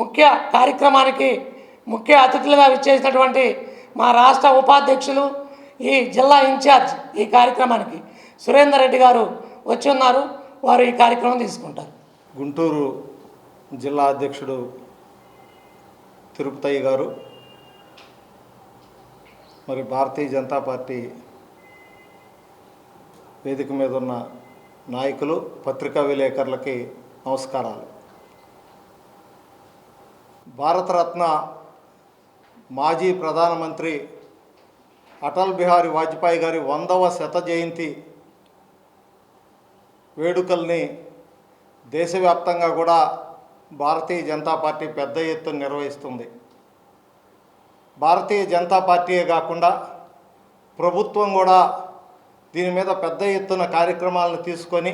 ముఖ్య కార్యక్రమానికి ముఖ్య అతిథులుగా విచ్చేసినటువంటి మా రాష్ట్ర ఉపాధ్యక్షులు ఈ జిల్లా ఇన్ఛార్జ్ ఈ కార్యక్రమానికి సురేందర్ రెడ్డి గారు వచ్చి ఉన్నారు. వారు ఈ కార్యక్రమం తీసుకుంటారు. గుంటూరు జిల్లా అధ్యక్షుడు తిరుపతయ్య గారు మరి భారతీయ జనతా పార్టీ వేదిక మీద ఉన్న నాయకులు పత్రికా విలేకరులకి నమస్కారాలు. భారతరత్న మాజీ ప్రధానమంత్రి అటల్ బిహారీ వాజ్పేయి గారి వందవ శత జయంతి వేడుకల్ని దేశవ్యాప్తంగా కూడా భారతీయ జనతా పార్టీ పెద్ద ఎత్తున నిర్వహిస్తుంది. భారతీయ జనతా పార్టీయే కాకుండా ప్రభుత్వం కూడా దీని మీద పెద్ద ఎత్తున కార్యక్రమాలను తీసుకొని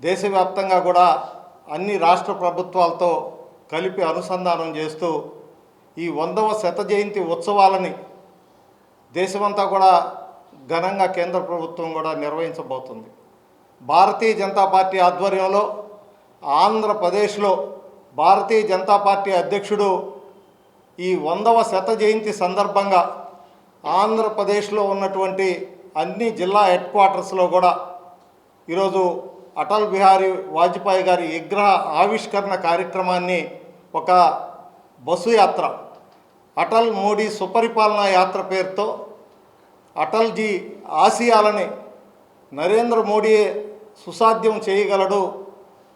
దేశవ్యాప్తంగా కూడా అన్ని రాష్ట్ర ప్రభుత్వాలతో కలిపి అనుసంధానం చేస్తూ ఈ వందవ శత జయంతి ఉత్సవాలని దేశమంతా కూడా ఘనంగా కేంద్ర ప్రభుత్వం కూడా నిర్వహించబోతుంది. భారతీయ జనతా పార్టీ ఆధ్వర్యంలో ఆంధ్రప్రదేశ్లో భారతీయ జనతా పార్టీ అధ్యక్షుడు ఈ వందవ శత జయంతి సందర్భంగా ఆంధ్రప్రదేశ్లో ఉన్నటువంటి అన్ని జిల్లా హెడ్ క్వార్టర్స్లో కూడా ఈరోజు అటల్ బిహారీ వాజ్పేయి గారి విగ్రహ ఆవిష్కరణ కార్యక్రమాన్ని ఒక బస్సు యాత్ర అటల్ మోడీ సుపరిపాలన యాత్ర పేరుతో అటల్జీ ఆశయాలని నరేంద్ర మోడీయే సుసాధ్యం చేయగలడు.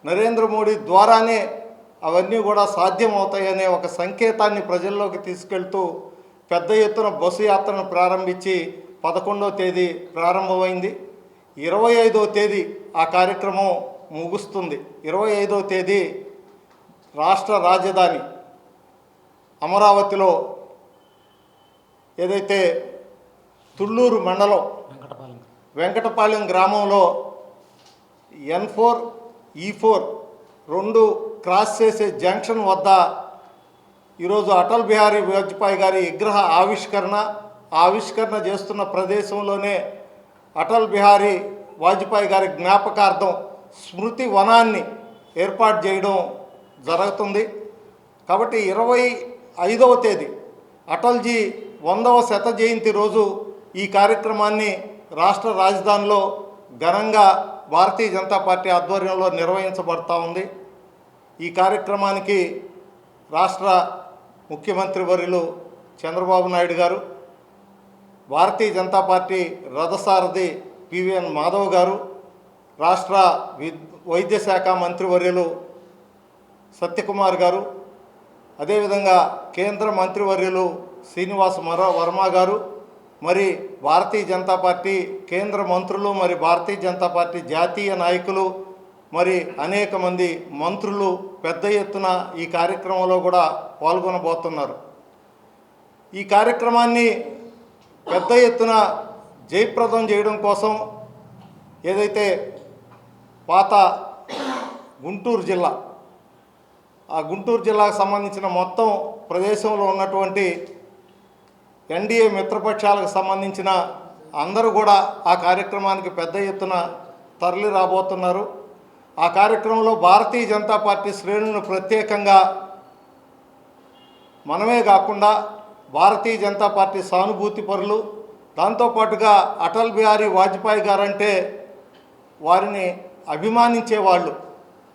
నరేంద్ర మోడీ ద్వారానే అవన్నీ కూడా సాధ్యమవుతాయనే ఒక సంకేతాన్ని ప్రజల్లోకి తీసుకెళ్తూ పెద్ద ఎత్తున బస్సు యాత్రను ప్రారంభించి పదకొండవ తేదీ ప్రారంభమైంది. ఇరవై ఐదవ తేదీ ఆ కార్యక్రమం ముగుస్తుంది. ఇరవై ఐదవ తేదీ రాష్ట్ర రాజధాని అమరావతిలో ఏదైతే తుళ్ళూరు మండలం వెంకటపాలెం. వెంకటపాలెం గ్రామంలో ఎన్ ఫోర్ ఈ ఫోర్ రెండు క్రాస్ చేసే జంక్షన్ వద్ద ఈరోజు అటల్ బిహారీ వాజ్పేయి గారి విగ్రహ ఆవిష్కరణ ఆవిష్కరణ చేస్తున్న ప్రదేశంలోనే అటల్ బిహారీ వాజ్పేయి గారి జ్ఞాపకార్థం స్మృతి వనాన్ని ఏర్పాటు చేయడం జరుగుతుంది. కాబట్టి ఇరవై ఐదవ తేదీ అటల్జీ వందవ శత జయంతి రోజు ఈ కార్యక్రమాన్ని రాష్ట్ర రాజధానిలో ఘనంగా భారతీయ జనతా పార్టీ ఆధ్వర్యంలో నిర్వహించబడతా ఉంది. ఈ కార్యక్రమానికి రాష్ట్ర ముఖ్యమంత్రి వర్యులు చంద్రబాబు నాయుడు గారు భారతీయ జనతా పార్టీ రథసారథి పివిఎన్ మాధవ్ గారు రాష్ట్ర వి- వైద్య శాఖ మంత్రివర్యులు సత్యకుమార్ గారు అదేవిధంగా కేంద్ర మంత్రివర్యులు శ్రీనివాస్ మర వర్మ గారు మరి భారతీయ జనతా పార్టీ కేంద్ర మంత్రులు మరి భారతీయ జనతా పార్టీ జాతీయ నాయకులు మరి అనేక మంది మంత్రులు పెద్ద ఎత్తున ఈ కార్యక్రమంలో కూడా పాల్గొనబోతున్నారు. ఈ కార్యక్రమాన్ని పెద్ద ఎత్తున జయప్రదం చేయడం కోసం ఏదైతే పాత గుంటూరు జిల్లా ఆ గుంటూరు జిల్లాకు సంబంధించిన మొత్తం ప్రదేశంలో ఉన్నటువంటి ఎన్డీఏ మిత్రపక్షాలకు సంబంధించిన అందరూ కూడా ఆ కార్యక్రమానికి పెద్ద ఎత్తున తరలి రాబోతున్నారు. ఆ కార్యక్రమంలో భారతీయ జనతా పార్టీ శ్రేణులను ప్రత్యేకంగా మనమే కాకుండా భారతీయ జనతా పార్టీ సానుభూతి పరులు. దాంతోపాటుగా అటల్ బిహారీ వాజ్పేయి గారంటే వారిని అభిమానించే వాళ్ళు.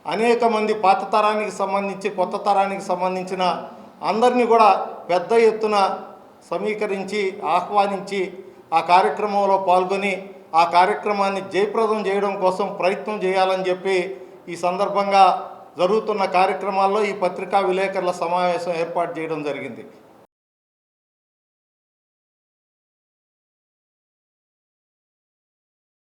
అనేక మంది పాత తరానికి సంబంధించి కొత్త తరానికి సంబంధించిన అందరినీ కూడా పెద్ద ఎత్తున సమీకరించి ఆహ్వానించి ఆ కార్యక్రమంలో పాల్గొని ఆ కార్యక్రమాన్ని జయప్రదం చేయడం కోసం ప్రయత్నం చేయాలని చెప్పి ఈ సందర్భంగా జరుగుతున్న కార్యక్రమాల్లో ఈ పత్రికా విలేకరుల సమావేశం ఏర్పాటు చేయడం జరిగింది.